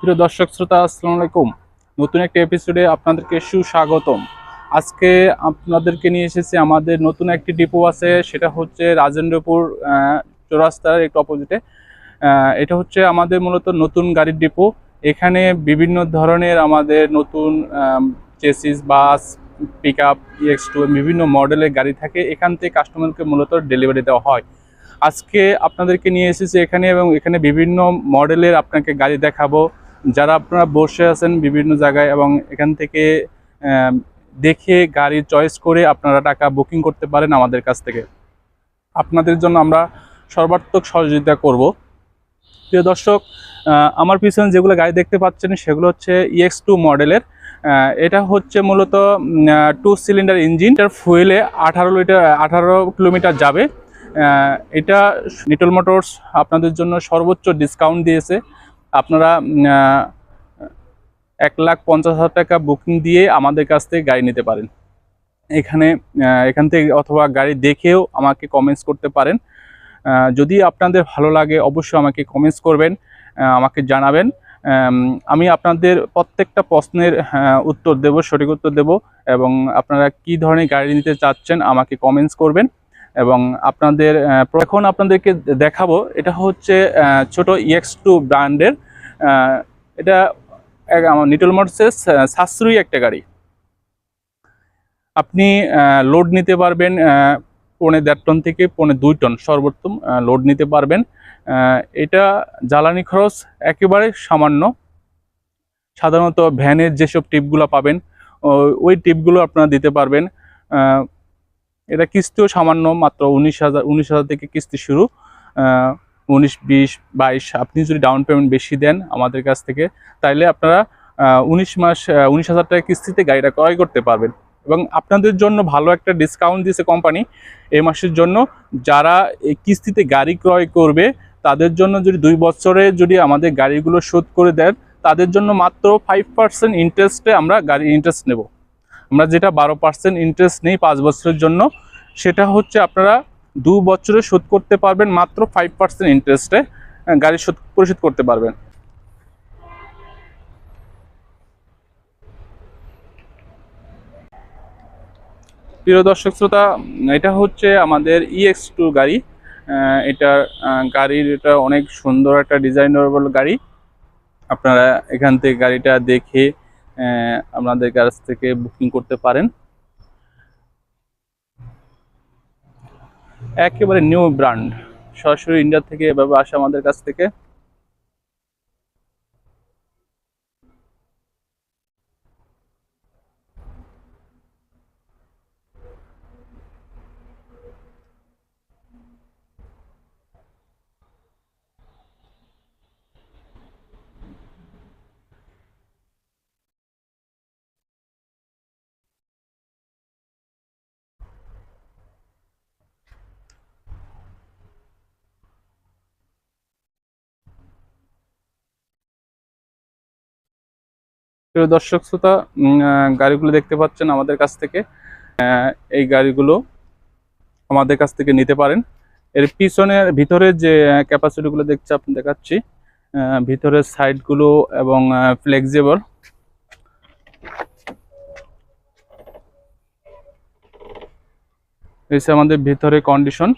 প্রিয় দর্শক, শ্রোতা, আসসালামু আলাইকুম। নতুন একটা এপিসোডে আপনাদেরকে সুস্বাগতম। আজকে আপনাদেরকে নিয়ে এসেছি আমাদের নতুন একটি ডিপো আছে, সেটা হচ্ছে রাজেন্দ্রপুর চৌরাস্তার একটু অপোজিটে এটা হচ্ছে আমাদের মূলত নতুন গাড়ির ডিপো এখানে বিভিন্ন ধরনের আমাদের নতুন chassis bus pick up EX two বিভিন্ন মডেলের গাড়ি থাকে। এখান থেকে কাস্টমারকে মূলত ডেলিভারি দেওয়া হয়। আজকে আপনাদেরকে নিয়ে এসেছি এখানে এবং এখানে বিভিন্ন মডেলের আপনাকে গাড়ি দেখাবো। যারা আপনারা বসে আছেন বিভিন্ন জায়গায় এবং এখান থেকে দেখে গাড়ি চয়েস করে আপনারা টাকা বুকিং করতে পারেন আমাদের কাছ থেকে। আপনাদের জন্য আমরা সর্বাত্মক সহযোগিতা করব। প্রিয় দর্শক আমার পিছনে যেগুলো গাড়ি দেখতে পাচ্ছেন সেগুলো হচ্ছে ইএক্স টু মডেলের। এটা হচ্ছে মূলত টু সিলিন্ডার ইঞ্জিন এটার ফুয়েলে আঠারো লিটার আঠারো কিলোমিটার যাবে। এটা নিটল মোটরস আপনাদের জন্য সর্বোচ্চ ডিসকাউন্ট দিয়েছে। আপনারা এক লাখ পঞ্চাশ হাজার টাকা বুকিং দিয়ে আমাদের কাছ থেকে গাড়ি নিতে পারেন। এখানে এখান থেকে অথবা গাড়ি দেখেও আমাকে কমেন্টস করতে পারেন। যদি আপনাদের ভালো লাগে, অবশ্যই আমাকে কমেন্টস করবেন আমাকে জানাবেন। আমি আপনাদের প্রত্যেকটা প্রশ্নের উত্তর দেব, সঠিক উত্তর দেব এবং আপনারা কি ধরনের গাড়ি নিতে চাচ্ছেন আমাকে কমেন্টস করবেন। এবং আপনাদের এখন আপনাদেরকে দেখাবো, এটা হচ্ছে ছোট ইএক্স টু ব্র্যান্ডের এটা নিটল মোটরসের সা- সাশ্রয়ী একটা গাড়ি। আপনি লোড নিতে পারবেন পৌনে দেড় টন থেকে পৌনে দুই টন সর্বোত্তম লোড নিতে পারবেন। এটা জ্বালানি খরচ একেবারে সামান্য। সাধারণত ভ্যানের যেসব টিপগুলো পাবেন ওই টিপগুলো আপনারা দিতে পারবেন। এটা কিস্তিও সামান্য, মাত্র উনিশ হাজার উনিশ হাজার থেকে কিস্তি শুরু। উনিশ, বিশ, বাইশ, আপনি যদি ডাউন পেমেন্ট বেশি দেন আমাদের কাছ থেকে, তাইলে আপনারা উনিশ মাস উনিশ হাজার টাকা কিস্তিতে গাড়িটা ক্রয় করতে পারবেন। এবং আপনাদের জন্য ভালো একটা ডিসকাউন্ট দিয়েছে কোম্পানি এই মাসের জন্য। যারা কিস্তিতে গাড়ি ক্রয় করবে, তাদের জন্য যদি দুই বছরে যদি আমাদের গাড়িগুলো শোধ করে দেন, তাদের জন্য মাত্র ফাইভ পার্সেন্ট ইন্টারেস্টে আমরা গাড়ি ইন্টারেস্ট নেব। আমরা যেটা বারো পার্সেন্ট ইন্টারেস্ট নেই পাঁচ বছরের জন্য, সেটা হচ্ছে আপনারা দু বছরে শোধ করতে পারবেন মাত্র ফাইভ পার্সেন্ট ইন্টারেস্টে গাড়ি শোধ, পরিশোধ করতে পারবেন। প্রিয় দর্শক শ্রোতা, এটা হচ্ছে আমাদের ইএক্স টু গাড়ি। এটা গাড়ির এটা অনেক সুন্দর একটা ডিজাইনেবল গাড়ি। আপনারা এখান থেকে গাড়িটা দেখে আপনাদের কাছ থেকে বুকিং করতে পারেন। একেবারে নিউ ব্র্যান্ড সরাসরি ইন্ডিয়া থেকে এভাবে আসে আমাদের কাছ থেকে। প্রিয় দর্শক শ্রোতা গাড়িগুলো দেখতে পাচ্ছেন আমাদের কাছ থেকে। এই গাড়িগুলো আমাদের কাছ থেকে নিতে পারেন। এর পিছনের ভিতরে যে ক্যাপাসিটি গুলো দেখছি আপনি দেখাচ্ছি। ভিতরের সাইডগুলো এবং ফ্লেক্সিবল হচ্ছে আমাদের ভিতরে কন্ডিশন